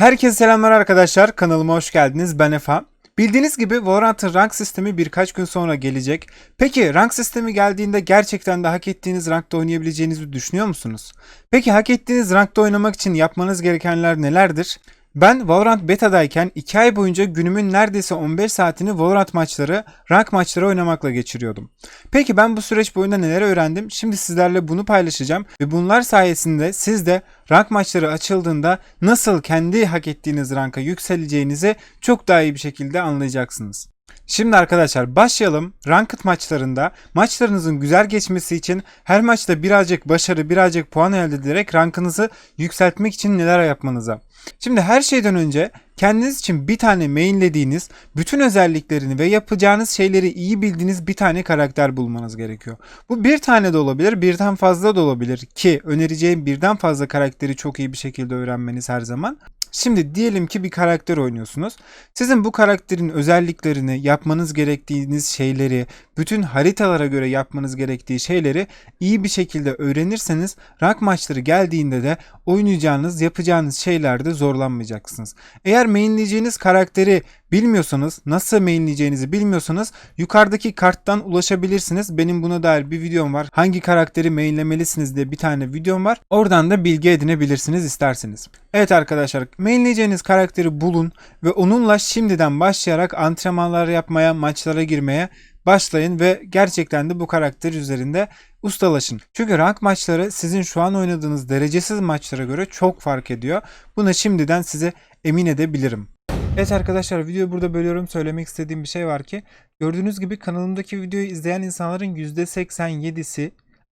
Herkese selamlar arkadaşlar. Kanalıma hoş geldiniz. Ben Efa. Bildiğiniz gibi Valorant'ın rank sistemi birkaç gün sonra gelecek. Peki rank sistemi geldiğinde gerçekten de hak ettiğiniz rankta oynayabileceğinizi düşünüyor musunuz? Peki hak ettiğiniz rankta oynamak için yapmanız gerekenler nelerdir? Ben Valorant beta'dayken 2 ay boyunca günümün neredeyse 15 saatini Valorant maçları, rank maçları oynamakla geçiriyordum. Peki ben bu süreç boyunca neler öğrendim? Şimdi sizlerle bunu paylaşacağım ve bunlar sayesinde siz de rank maçları açıldığında nasıl kendi hak ettiğiniz ranka yükseleceğinizi çok daha iyi bir şekilde anlayacaksınız. Şimdi arkadaşlar başlayalım. Ranked maçlarında maçlarınızın güzel geçmesi için her maçta birazcık başarı, birazcık puan elde ederek rankınızı yükseltmek için neler yapmanıza. Şimdi her şeyden önce kendiniz için bir tane mainlediğiniz, bütün özelliklerini ve yapacağınız şeyleri iyi bildiğiniz bir tane karakter bulmanız gerekiyor. Bu bir tane de olabilir, birden fazla da olabilir ki önereceğim birden fazla karakteri çok iyi bir şekilde öğrenmeniz her zaman. Şimdi diyelim ki bir karakter oynuyorsunuz. Sizin bu karakterin özelliklerini, yapmanız gerektiğiniz şeyleri, bütün haritalara göre yapmanız gerektiği şeyleri iyi bir şekilde öğrenirseniz rank maçları geldiğinde de oynayacağınız, yapacağınız şeylerde zorlanmayacaksınız. Eğer mainleyeceğiniz karakteri bilmiyorsanız, nasıl mainleyeceğinizi bilmiyorsanız yukarıdaki karttan ulaşabilirsiniz. Benim buna dair bir videom var. Hangi karakteri mainlemelisiniz diye bir tane videom var. Oradan da bilgi edinebilirsiniz isterseniz. Evet arkadaşlar, mainleyeceğiniz karakteri bulun ve onunla şimdiden başlayarak antrenmanlar yapmaya, maçlara girmeye başlayın ve gerçekten de bu karakter üzerinde ustalaşın. Çünkü rank maçları sizin şu an oynadığınız derecesiz maçlara göre çok fark ediyor. Buna şimdiden size emin edebilirim. Evet arkadaşlar videoyu burada bölüyorum. Söylemek istediğim bir şey var ki gördüğünüz gibi kanalımdaki videoyu izleyen insanların %87'si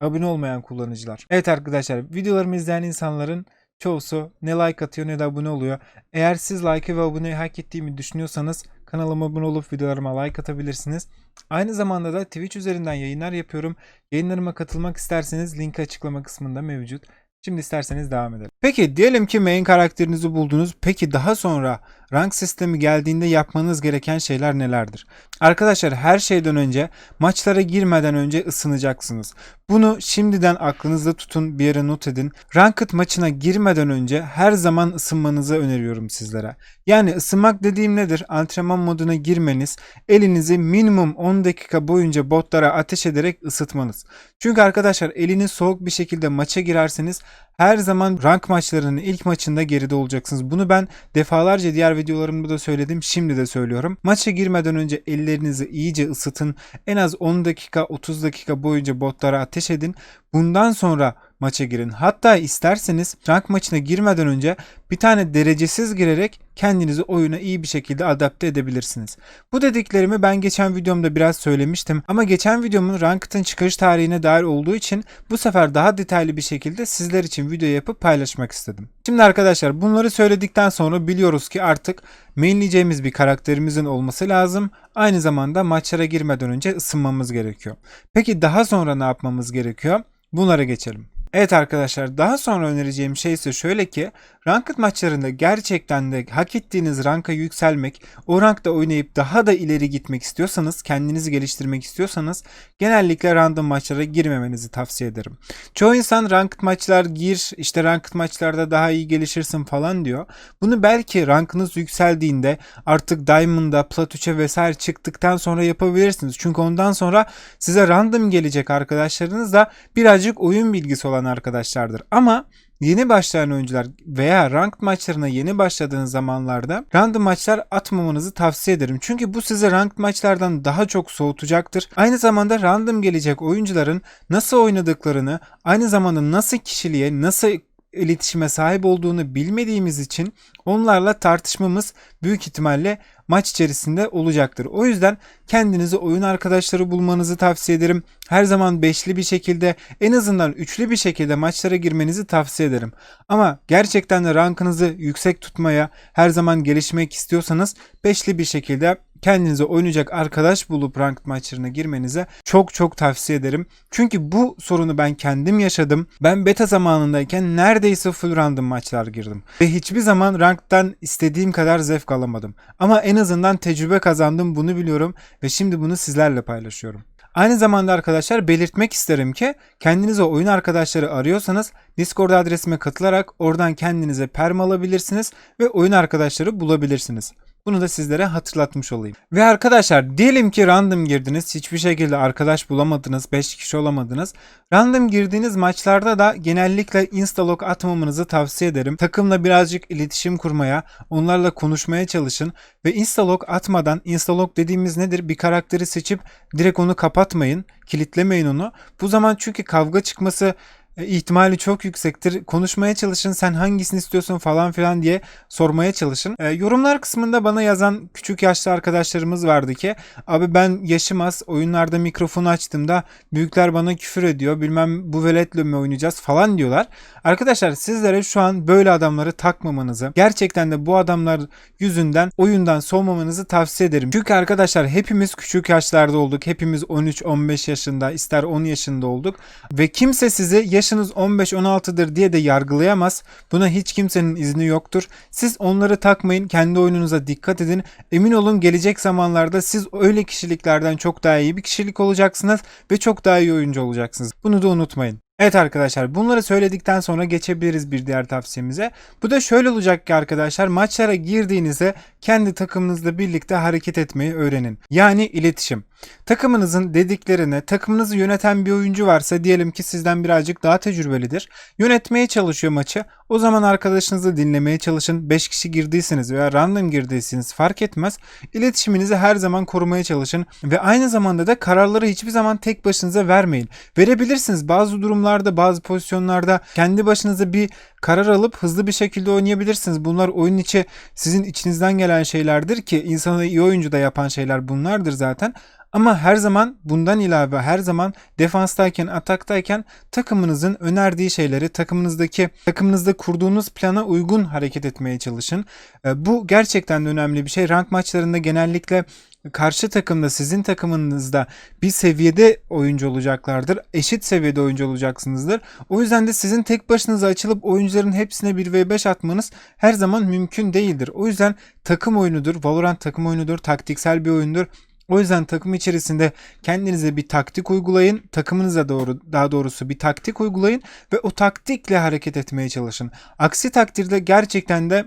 abone olmayan kullanıcılar. Evet arkadaşlar videolarımı izleyen insanların çoğusu ne like atıyor ne de abone oluyor. Eğer siz like ve aboneyi hak ettiğimi düşünüyorsanız kanalıma abone olup videolarıma like atabilirsiniz. Aynı zamanda da Twitch üzerinden yayınlar yapıyorum. Yayınlarıma katılmak isterseniz link açıklama kısmında mevcut. Şimdi isterseniz devam edelim. Peki diyelim ki main karakterinizi buldunuz. Peki daha sonra rank sistemi geldiğinde yapmanız gereken şeyler nelerdir? Arkadaşlar her şeyden önce maçlara girmeden önce ısınacaksınız. Bunu şimdiden aklınızda tutun bir yere not edin. Ranked maçına girmeden önce her zaman ısınmanızı öneriyorum sizlere. Yani ısınmak dediğim nedir? Antrenman moduna girmeniz, elinizi minimum 10 dakika boyunca botlara ateş ederek ısıtmanız. Çünkü arkadaşlar eliniz soğuk bir şekilde maça girerseniz her zaman rank maçlarının ilk maçında geride olacaksınız. Bunu ben defalarca diğer videolarımda da söyledim. Şimdi de söylüyorum. Maça girmeden önce ellerinizi iyice ısıtın. En az 10 dakika 30 dakika boyunca botlara ateş edin. Bundan sonra maça girin. Hatta isterseniz rank maçına girmeden önce bir tane derecesiz girerek kendinizi oyuna iyi bir şekilde adapte edebilirsiniz. Bu dediklerimi ben geçen videomda biraz söylemiştim ama geçen videomun Ranked'ın çıkış tarihine dair olduğu için bu sefer daha detaylı bir şekilde sizler için video yapıp paylaşmak istedim. Şimdi arkadaşlar bunları söyledikten sonra biliyoruz ki artık mainleyeceğimiz bir karakterimizin olması lazım. Aynı zamanda maçlara girmeden önce ısınmamız gerekiyor. Peki daha sonra ne yapmamız gerekiyor? Bunlara geçelim. Evet arkadaşlar daha sonra önereceğim şey ise şöyle ki Ranked maçlarında gerçekten de hak ettiğiniz ranka yükselmek, o rankta oynayıp daha da ileri gitmek istiyorsanız, kendinizi geliştirmek istiyorsanız genellikle random maçlara girmemenizi tavsiye ederim. Çoğu insan ranked maçlar gir, işte ranked maçlarda daha iyi gelişirsin falan diyor. Bunu belki rankınız yükseldiğinde artık Diamond'a, Plat 3'e vesaire çıktıktan sonra yapabilirsiniz. Çünkü ondan sonra size random gelecek arkadaşlarınız da birazcık oyun bilgisi olan arkadaşlardır. Ama Yeni başlayan oyuncular veya ranked maçlarına yeni başladığınız zamanlarda random maçlar atmamanızı tavsiye ederim. Çünkü bu sizi ranked maçlardan daha çok soğutacaktır. Aynı zamanda random gelecek oyuncuların nasıl oynadıklarını, aynı zamanda nasıl kişiliğe, nasıl iletişime sahip olduğunu bilmediğimiz için onlarla tartışmamız büyük ihtimalle maç içerisinde olacaktır. O yüzden kendinize oyun arkadaşları bulmanızı tavsiye ederim. Her zaman beşli bir şekilde en azından üçlü bir şekilde maçlara girmenizi tavsiye ederim. Ama gerçekten de rankınızı yüksek tutmaya her zaman gelişmek istiyorsanız beşli bir şekilde kendinize oynayacak arkadaş bulup ranked maçlarına girmenize çok çok tavsiye ederim. Çünkü bu sorunu ben kendim yaşadım. Ben beta zamanındayken neredeyse full random maçlar girdim. Ve hiçbir zaman ranked'dan istediğim kadar zevk alamadım. Ama en azından tecrübe kazandım bunu biliyorum ve şimdi bunu sizlerle paylaşıyorum. Aynı zamanda arkadaşlar belirtmek isterim ki kendinize oyun arkadaşları arıyorsanız Discord adresime katılarak oradan kendinize perm alabilirsiniz ve oyun arkadaşları bulabilirsiniz. Bunu da sizlere hatırlatmış olayım. Ve arkadaşlar diyelim ki random girdiniz. Hiçbir şekilde arkadaş bulamadınız. 5 kişi olamadınız. Random girdiğiniz maçlarda da genellikle instalog atmamanızı tavsiye ederim. Takımla birazcık iletişim kurmaya, onlarla konuşmaya çalışın. Ve instalog atmadan, instalog dediğimiz nedir? Bir karakteri seçip direkt onu kapatmayın. Kilitlemeyin onu. Bu zaman çünkü kavga çıkması ihtimali çok yüksektir. Konuşmaya çalışın sen hangisini istiyorsun falan filan diye sormaya çalışın. E, yorumlar kısmında bana yazan küçük yaşlı arkadaşlarımız vardı ki abi ben yaşım az oyunlarda mikrofonu açtığımda büyükler bana küfür ediyor bilmem bu veletle mi oynayacağız falan diyorlar. Arkadaşlar sizlere şu an böyle adamları takmamanızı gerçekten de bu adamlar yüzünden oyundan soğumamanızı tavsiye ederim. Çünkü arkadaşlar hepimiz küçük yaşlarda olduk. Hepimiz 13-15 yaşında ister 10 yaşında olduk ve kimse sizi yaşınız 15-16'dır diye de yargılayamaz. Buna hiç kimsenin izni yoktur. Siz onları takmayın. Kendi oyununuza dikkat edin. Emin olun gelecek zamanlarda siz öyle kişiliklerden çok daha iyi bir kişilik olacaksınız ve çok daha iyi oyuncu olacaksınız. Bunu da unutmayın. Evet arkadaşlar bunları söyledikten sonra geçebiliriz bir diğer tavsiyemize. Bu da şöyle olacak ki arkadaşlar maçlara girdiğinizde kendi takımınızla birlikte hareket etmeyi öğrenin. Yani iletişim. Takımınızın dediklerine takımınızı yöneten bir oyuncu varsa diyelim ki sizden birazcık daha tecrübelidir. Yönetmeye çalışıyor maçı. O zaman arkadaşınızı dinlemeye çalışın. 5 kişi girdiyseniz veya random girdiyseniz fark etmez. İletişiminizi her zaman korumaya çalışın ve aynı zamanda da kararları hiçbir zaman tek başınıza vermeyin. Verebilirsiniz bazı durumlarda bazı pozisyonlarda kendi başınıza bir karar alıp hızlı bir şekilde oynayabilirsiniz. Bunlar oyun içi sizin içinizden gelen şeylerdir ki insanı iyi oyuncu da yapan şeyler bunlardır zaten. Ama her zaman bundan ilave her zaman defanstayken, ataktayken takımınızın önerdiği şeyleri takımınızdaki takımınızda kurduğunuz plana uygun hareket etmeye çalışın. E, bu gerçekten de önemli bir şey. Rank maçlarında genellikle karşı takımda sizin takımınızda bir seviyede oyuncu olacaklardır. Eşit seviyede oyuncu olacaksınızdır. O yüzden de sizin tek başınıza açılıp oyuncuların hepsine 1v5 atmanız her zaman mümkün değildir. O yüzden takım oyunudur. Valorant takım oyunudur. Taktiksel bir oyundur. O yüzden takım içerisinde kendinize bir taktik uygulayın. Takımınıza doğru daha doğrusu bir taktik uygulayın ve o taktikle hareket etmeye çalışın. Aksi takdirde gerçekten de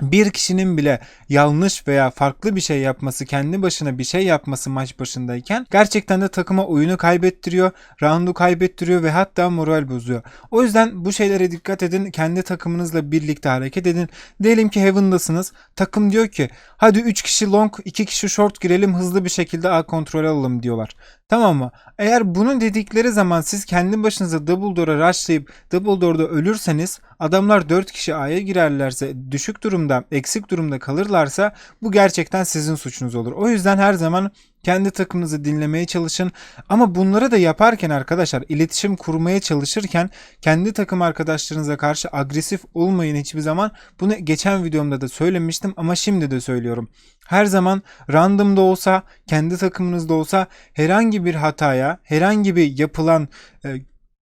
bir kişinin bile yanlış veya farklı bir şey yapması, kendi başına bir şey yapması maç başındayken gerçekten de takıma oyunu kaybettiriyor, roundu kaybettiriyor ve hatta moral bozuyor. O yüzden bu şeylere dikkat edin. Kendi takımınızla birlikte hareket edin. Diyelim ki Heaven'dasınız. Takım diyor ki hadi 3 kişi long, 2 kişi short girelim hızlı bir şekilde A kontrol alalım diyorlar. Tamam mı? Eğer bunu dedikleri zaman siz kendi başınıza double door'a rushlayıp double door'da ölürseniz adamlar 4 kişi A'ya girerlerse düşük durumda, eksik durumda kalırlarsa bu gerçekten sizin suçunuz olur. O yüzden her zaman kendi takımınızı dinlemeye çalışın. Ama bunları da yaparken arkadaşlar iletişim kurmaya çalışırken kendi takım arkadaşlarınıza karşı agresif olmayın hiçbir zaman. Bunu geçen videomda da söylemiştim ama şimdi de söylüyorum. Her zaman random da olsa, kendi takımınızda olsa herhangi bir hataya, herhangi bir yapılan e,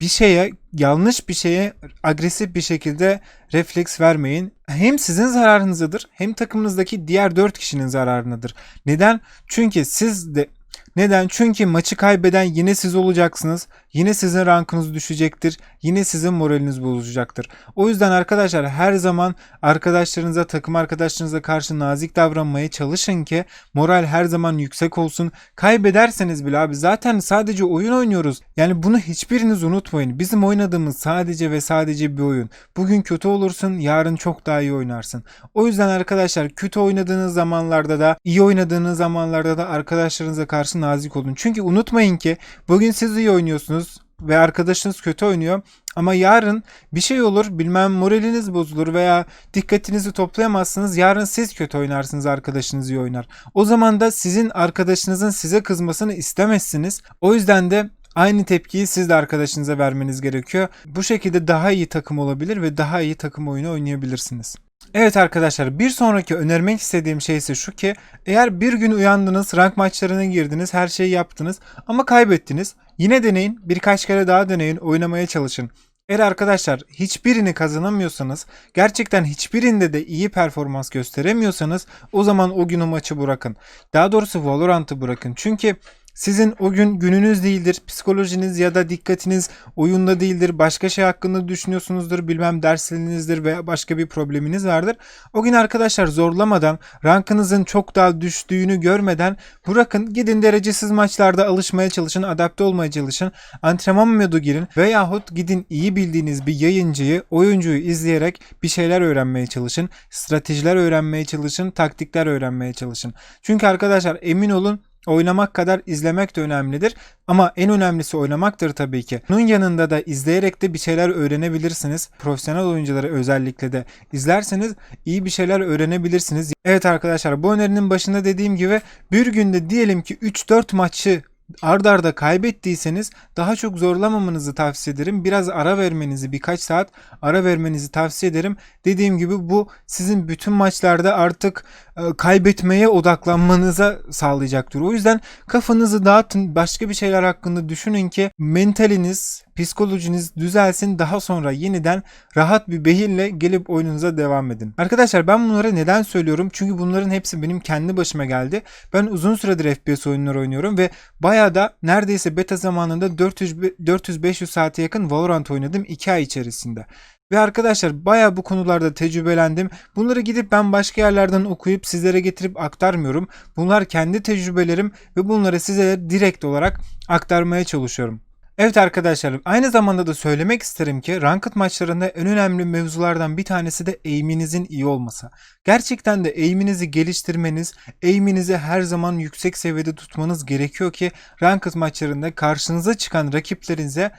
bir şeye, yanlış bir şeye agresif bir şekilde refleks vermeyin. Hem sizin zararınızadır hem takımınızdaki diğer 4 kişinin zararınadır. Neden? Çünkü siz de neden? Çünkü maçı kaybeden yine siz olacaksınız. Yine sizin rankınız düşecektir. Yine sizin moraliniz bozulacaktır. O yüzden arkadaşlar her zaman arkadaşlarınıza, takım arkadaşlarınıza karşı nazik davranmaya çalışın ki moral her zaman yüksek olsun. Kaybederseniz bile abi zaten sadece oyun oynuyoruz. Yani bunu hiçbiriniz unutmayın. Bizim oynadığımız sadece ve sadece bir oyun. Bugün kötü olursun, yarın çok daha iyi oynarsın. O yüzden arkadaşlar kötü oynadığınız zamanlarda da, iyi oynadığınız zamanlarda da arkadaşlarınıza karşı nazik olun. Çünkü unutmayın ki bugün siz iyi oynuyorsunuz ve arkadaşınız kötü oynuyor ama yarın bir şey olur bilmem moraliniz bozulur veya dikkatinizi toplayamazsınız yarın siz kötü oynarsınız arkadaşınız iyi oynar. O zaman da sizin arkadaşınızın size kızmasını istemezsiniz. O yüzden de Aynı tepkiyi siz de arkadaşınıza vermeniz gerekiyor. Bu şekilde daha iyi takım olabilir ve daha iyi takım oyunu oynayabilirsiniz. Evet arkadaşlar bir sonraki önermek istediğim şey ise şu ki eğer bir gün uyandınız rank maçlarına girdiniz her şeyi yaptınız ama kaybettiniz yine deneyin birkaç kere daha deneyin oynamaya çalışın. Eğer arkadaşlar hiçbirini kazanamıyorsanız gerçekten hiçbirinde de iyi performans gösteremiyorsanız o zaman o gün o maçı bırakın. Daha doğrusu Valorant'ı bırakın. Çünkü Sizin o gün gününüz değildir. Psikolojiniz ya da dikkatiniz oyunda değildir. Başka şey hakkında düşünüyorsunuzdur. Bilmem derslerinizdir veya başka bir probleminiz vardır. O gün arkadaşlar zorlamadan, rankınızın çok daha düştüğünü görmeden bırakın gidin derecesiz maçlarda alışmaya çalışın, adapte olmaya çalışın. Antrenman modu girin veyahut gidin iyi bildiğiniz bir yayıncıyı, oyuncuyu izleyerek bir şeyler öğrenmeye çalışın. Stratejiler öğrenmeye çalışın, taktikler öğrenmeye çalışın. Çünkü arkadaşlar emin olun Oynamak kadar izlemek de önemlidir ama en önemlisi oynamaktır tabii ki. Bunun yanında da izleyerek de bir şeyler öğrenebilirsiniz. Profesyonel oyuncuları özellikle de izlerseniz iyi bir şeyler öğrenebilirsiniz. Evet arkadaşlar bu önerinin başında dediğim gibi bir günde diyelim ki 3-4 maçı ard arda kaybettiyseniz daha çok zorlamamanızı tavsiye ederim. Biraz ara vermenizi, birkaç saat ara vermenizi tavsiye ederim. Dediğim gibi bu sizin bütün maçlarda artık e, kaybetmeye odaklanmanıza sağlayacaktır. O yüzden kafanızı dağıtın, başka bir şeyler hakkında düşünün ki mentaliniz, psikolojiniz düzelsin. Daha sonra yeniden rahat bir beyinle gelip oyununuza devam edin. Arkadaşlar ben bunları neden söylüyorum? Çünkü bunların hepsi benim kendi başıma geldi. Ben uzun süredir FPS oyunları oynuyorum ve bayağı da neredeyse beta zamanında 400 400-500 saate yakın Valorant oynadım 2 ay içerisinde. Ve arkadaşlar baya bu konularda tecrübelendim. Bunları gidip ben başka yerlerden okuyup sizlere getirip aktarmıyorum. Bunlar kendi tecrübelerim ve bunları size direkt olarak aktarmaya çalışıyorum. Evet arkadaşlarım aynı zamanda da söylemek isterim ki ranked maçlarında en önemli mevzulardan bir tanesi de aim'inizin iyi olması. Gerçekten de aim'inizi geliştirmeniz, aim'inizi her zaman yüksek seviyede tutmanız gerekiyor ki ranked maçlarında karşınıza çıkan rakiplerinize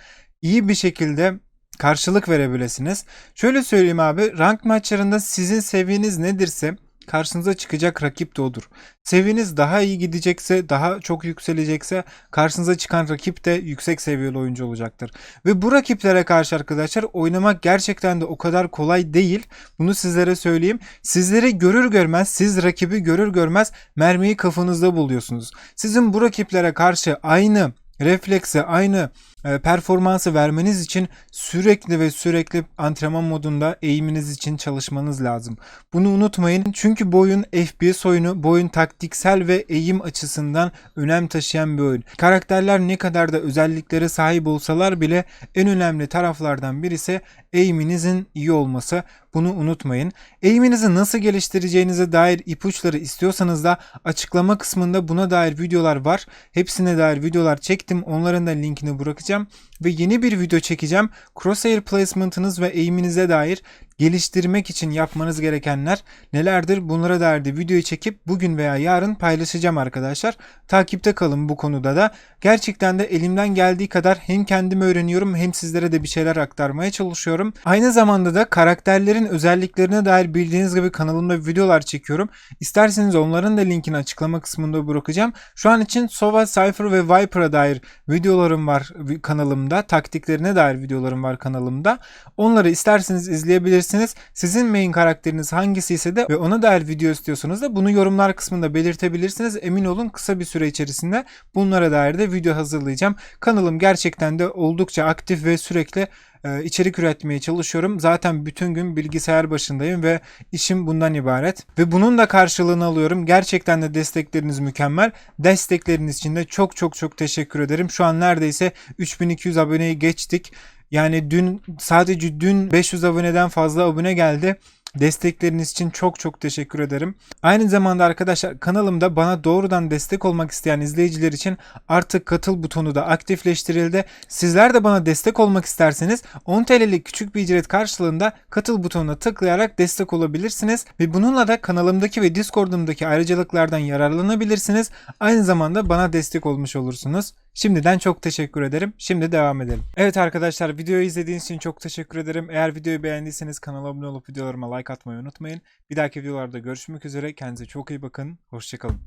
iyi bir şekilde karşılık verebilirsiniz. Şöyle söyleyeyim abi rank maçlarında sizin seviyeniz nedirse karşınıza çıkacak rakip de odur. Seviyeniz daha iyi gidecekse, daha çok yükselecekse karşınıza çıkan rakip de yüksek seviyeli oyuncu olacaktır. Ve bu rakiplere karşı arkadaşlar oynamak gerçekten de o kadar kolay değil. Bunu sizlere söyleyeyim. Sizleri görür görmez, siz rakibi görür görmez mermiyi kafanızda buluyorsunuz. Sizin bu rakiplere karşı aynı refleksi, aynı performansı vermeniz için sürekli ve sürekli antrenman modunda eğiminiz için çalışmanız lazım. Bunu unutmayın çünkü bu oyun FPS oyunu, bu oyun taktiksel ve eğim açısından önem taşıyan bir oyun. Karakterler ne kadar da özelliklere sahip olsalar bile en önemli taraflardan birisi eğiminizin iyi olması. Bunu unutmayın. Eğiminizi nasıl geliştireceğinize dair ipuçları istiyorsanız da açıklama kısmında buna dair videolar var. Hepsine dair videolar çektim. Onların da linkini bırakacağım ve yeni bir video çekeceğim. Crosshair placement'ınız ve eğiminize dair geliştirmek için yapmanız gerekenler nelerdir? Bunlara dair de videoyu çekip bugün veya yarın paylaşacağım arkadaşlar. Takipte kalın bu konuda da. Gerçekten de elimden geldiği kadar hem kendim öğreniyorum hem sizlere de bir şeyler aktarmaya çalışıyorum. Aynı zamanda da karakterlerin özelliklerine dair bildiğiniz gibi kanalımda videolar çekiyorum. İsterseniz onların da linkini açıklama kısmında bırakacağım. Şu an için Sova, Cypher ve Viper'a dair videolarım var kanalımda. Taktiklerine dair videolarım var kanalımda. Onları isterseniz izleyebilirsiniz. Sizin main karakteriniz hangisi ise de ve ona dair video istiyorsanız da bunu yorumlar kısmında belirtebilirsiniz. Emin olun kısa bir süre içerisinde bunlara dair de video hazırlayacağım. Kanalım gerçekten de oldukça aktif ve sürekli e, içerik üretmeye çalışıyorum. Zaten bütün gün bilgisayar başındayım ve işim bundan ibaret. Ve bunun da karşılığını alıyorum. Gerçekten de destekleriniz mükemmel. Destekleriniz için de çok çok çok teşekkür ederim. Şu an neredeyse 3200 aboneyi geçtik. Yani dün sadece dün 500 aboneden fazla abone geldi. Destekleriniz için çok çok teşekkür ederim. Aynı zamanda arkadaşlar kanalımda bana doğrudan destek olmak isteyen izleyiciler için artık katıl butonu da aktifleştirildi. Sizler de bana destek olmak isterseniz 10 TL'lik küçük bir ücret karşılığında katıl butonuna tıklayarak destek olabilirsiniz ve bununla da kanalımdaki ve Discord'umdaki ayrıcalıklardan yararlanabilirsiniz. Aynı zamanda bana destek olmuş olursunuz. Şimdiden çok teşekkür ederim. Şimdi devam edelim. Evet arkadaşlar videoyu izlediğiniz için çok teşekkür ederim. Eğer videoyu beğendiyseniz kanala abone olup videolarıma like atmayı unutmayın. Bir dahaki videolarda görüşmek üzere. Kendinize çok iyi bakın. Hoşçakalın.